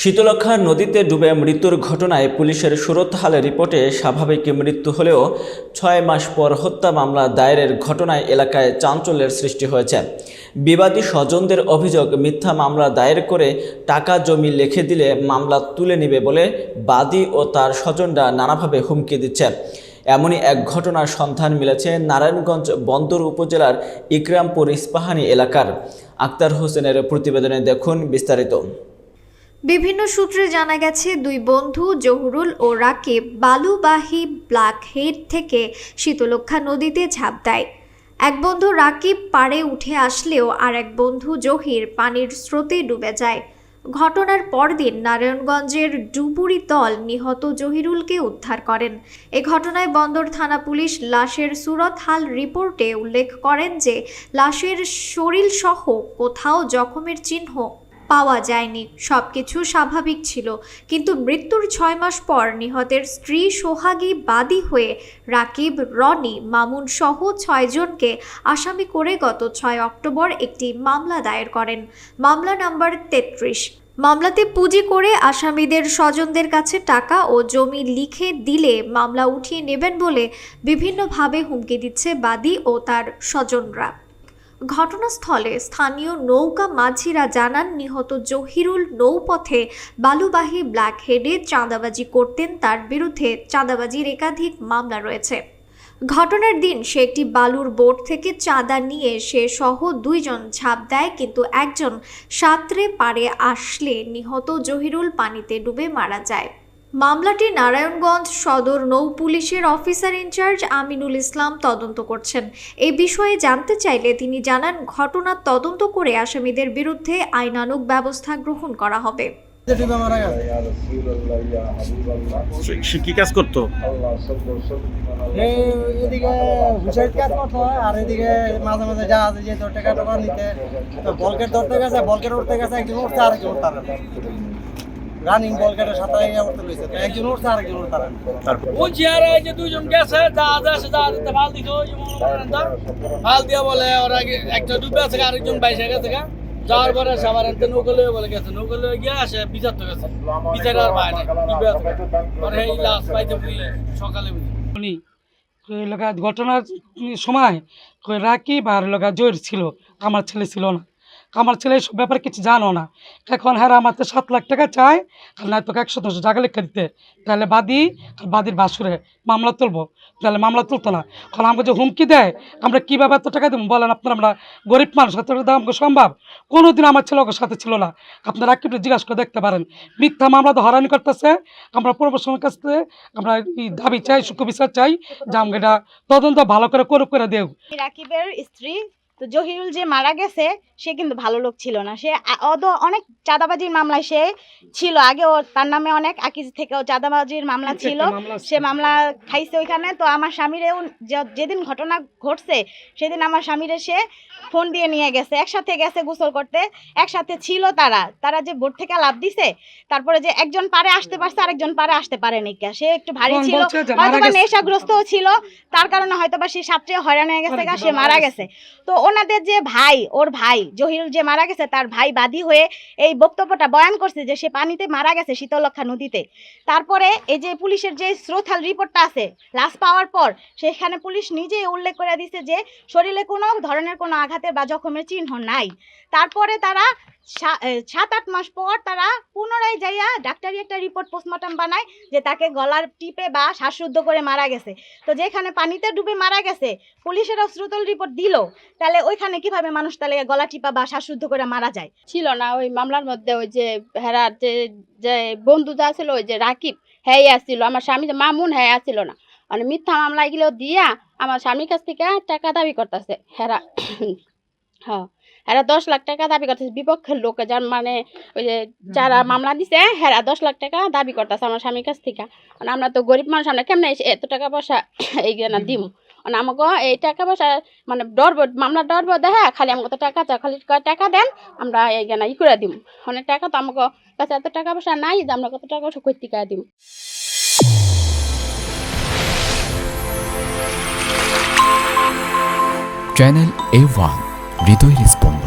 শীতলক্ষা নদীতে ডুবে মৃত্যুর ঘটনায় পুলিশের সুরতহাল রিপোর্টে স্বাভাবিক মৃত্যু হলেও ছয় মাস পর হত্যা মামলা দায়েরের ঘটনায় এলাকায় চাঞ্চল্যের সৃষ্টি হয়েছে। বিবাদী স্বজনদের অভিযোগ, মিথ্যা মামলা দায়ের করে টাকা জমি লিখে দিলে মামলা তুলে নেবে বলে বাদী ও তার স্বজনরা নানাভাবে হুমকি দিচ্ছে। এমনই এক ঘটনার সন্ধান মিলেছে নারায়ণগঞ্জ বন্দর উপজেলার ইকরামপুর ইস্পাহানি এলাকার। আক্তার হোসেনের প্রতিবেদনে দেখুন বিস্তারিত। বিভিন্ন সূত্রে জানা গেছে, দুই বন্ধু জহুরুল ও রাকিব বালুবাহী ব্ল্যাক হেড থেকে শীতলক্ষা নদীতে ঝাঁপ দেয়। এক বন্ধু রাকিব পাড়ে উঠে আসলেও আর এক বন্ধু জহির পানির স্রোতে ডুবে যায়। ঘটনার পরদিন নারায়ণগঞ্জের ডুবুরি দল নিহত জহিরুলকে উদ্ধার করেন। এ ঘটনায় বন্দর থানা পুলিশ লাশের সুরতহাল রিপোর্টে উল্লেখ করেন যে, লাশের শরীরসহ কোথাও জখমের চিহ্ন পাওয়া যায়নি। সবকিছু স্বাভাবিক ছিল। কিন্তু মৃত্যুর ছয় মাস পর নিহতের স্ত্রী সোহাগী বাদী হয়ে রাকিব, রনি, মামুন সহ ছয়জনকে আসামি করে গত ছয় অক্টোবর একটি মামলা দায়ের করেন। মামলা নাম্বার তেত্রিশ। মামলাতে পুঁজি করে আসামিদের স্বজনদের কাছে টাকা ও জমি লিখে দিলে মামলা উঠিয়ে নেবেন বলে বিভিন্নভাবে হুমকি দিচ্ছে বাদী ও তার স্বজনরা। ঘটনাস্থলে স্থানীয় নৌকা মাঝিরা জানান, নিহত জহিরুল নৌপথে বালুবাহী ব্ল্যাক হেডে চাঁদাবাজি করতেন। তার বিরুদ্ধে চাঁদাবাজির একাধিক মামলা রয়েছে। ঘটনার দিন সে একটি বালুর বোট থেকে চাঁদা নিয়ে সে সহ দুইজন ঝাঁপ দেয়, কিন্তু একজন সাঁতরে পারে আসলে নিহত জহিরুল পানিতে ডুবে মারা যায়। মামলাটি নারায়ণগঞ্জ সদর নৌ পুলিশের অফিসার ইনচার্জ আমিনুল ইসলাম তদন্ত করছেন। এই বিষয়ে জানতে চাইলে তিনি জানান ঘটনার তদন্ত করে আসামিদের বিরুদ্ধে আইনানুগ ব্যবস্থা গ্রহণ করা হবে। ডিবা মারা গেছে সে- সে কি কাজ করতো? এদিকে হুসাইড কাজ করতে আর এদিকে মাঝে মাঝে যা আছে যে তোর টাকা টাকা নিতে। বলকেট ধরতে গেছে বলকেট উঠতে গেছে একজন উঠছে আরেকজন উঠতে পারে রানিং ইয়ে উঠতে লইছে তো একজন উঠছে আরেকজন উঠতে পারে তারপর? ও চেয়ারে যে দুইজন গেছে জাহাজ আছে ওই যে তো ভালো দিয়া বলে ওরা একটা ডুবে আছে আরেকজন বাইসে গেছে গা। যাওয়ার পরে সবার এনতে নৌকা লয়ে বলে গেছে নৌকা লয়ে গিয়ে আসে বিচার তো গেছে। বিচার আর পায় না ডুবে আছে আর এই লাশ পাইতে বুঝি সকালে বুঝি ঘটনার সময় ওই রাকিব আর লগা জয়ের ছিল আমার ছেলে ছিল না। আমার ছেলে এইসব ব্যাপারে কিছু জানো না। এখন হ্যাঁ আমার তো সাত লাখ টাকা চায় আর না তোকে একশো দশ জায়গা লেখা দিতে। তাহলে বাদি, আর বাদীর বাসুরে মামলা তুলবো। তাহলে মামলা তুলতো না। কারণ আমাকে যে হুমকি দেয়, আমরা কীভাবে এত টাকা দেবো? বলেন আপনারা, আমরা গরিব মানুষ, এত টাকা আমাকে সম্ভব? কোনোদিন আমার ছেলে ওকে সাথে ছিল না। আপনারা একটু জিজ্ঞাসা করে দেখতে পারেন। মিথ্যা মামলা তো হরানি করতেছে। আমরা পূর্বসমের কাছ থেকে, আমরা দাবি চাই, সুখ বিচার চাই যে আমাকে এটা তদন্ত ভালো করে করে করে দেও রাকিবের স্ত্রী তো জহিরুল যে মারা গেছে সে কিন্তু ভালো লোক ছিল না। সে অদ অনেক চাঁদাবাজির মামলায় সে ছিল। আগে ও তার নামে অনেক আকিজ থেকেও চাঁদাবাজির মামলা ছিল। সে মামলা খাইছে ওইখানে। তো আমার স্বামীরেও যেদিন ঘটনা ঘটছে সেদিন আমার স্বামীরে সে ফোন দিয়ে নিয়ে গেছে। একসাথে গেছে গোসল করতে। একসাথে ছিল তারা। তারা যে বোট থেকে লাভ দিছে তারপরে যে একজন পারে আসতে পারছে আরেকজন পারে আসতে পারেনি কে সে একটু ভারী ছিল। হয়তো বা নেশাগ্রস্তও ছিল। তার কারণে হয়তো বা সে সাপটে হয়রান হয়ে গেছে গা সে মারা গেছে। তো ওনাদের যে ভাই, ওর ভাই, জহিরুল যে মারা গেছে, তার ভাই বাদী হয়ে এই বক্তব্যটা বয়ান করছে যে সে পানিতে মারা গেছে শীতলক্ষা নদীতে। তারপরে এই যে পুলিশের যে স্রোথাল রিপোর্টটা আছে, লাশ পাওয়ার পর, সেখানে পুলিশ নিজেই উল্লেখ করে দিছে যে শরীরে কোনো ধরনের কোনো আঘাতের বা জখমের চিহ্ন নাই। তারপরে তারা সাত আট মাস পর তারা পুনরায় যাইয়া ডাক্তারি একটা রিপোর্ট পোস্টমর্টম বানায় যে তাকে গলার টিপে বা শ্বাসরুদ্ধ করে মারা গেছে। তো যেখানে পানিতে ডুবে মারা গেছে পুলিশেরও শ্রুতল রিপোর্ট দিল, তাহলে ওইখানে কীভাবে মানুষ তাহলে গলা টিপা বা শ্বাসরুদ্ধ করে মারা যায়? ছিল না, ওই মামলার মধ্যে ওই যে হেরার যে যে বন্ধু যা ছিল, ওই যে রাকিব হ্যাঁ আসছিল। আমার স্বামী মামুন হ্যাঁ আসছিল না। মানে মিথ্যা মামলা এগুলো দিয়া আমার স্বামীর কাছ থেকে টাকা দাবি করতেছে হেরা। হ্যাঁ। হেরা দশ লাখ টাকা দাবি করতেছে বিপক্ষের লোক যার মানে ওই যে যারা মামলা দিছে হেরা দশ লাখ টাকা দাবি করতেছে আমার স্বামীর কাছ থেকে। মানে আমরা তো গরিব মানুষ আমরা কেমনে এসে এত টাকা পয়সা এই না দিম? মানে আমাকে এই টাকা পয়সা মানে ডরব মামলা ডরব দেখা খালি আমাকে তো টাকা চা খালি টাকা দেন আমরা এই জ্ঞান ই করে দিম। অনেক টাকা তো আমাকে কাছে এত টাকা পয়সা নাই যে আমরা কত টাকা পয়সা করতে দিম। Channel A one হৃদয় স্পন্দন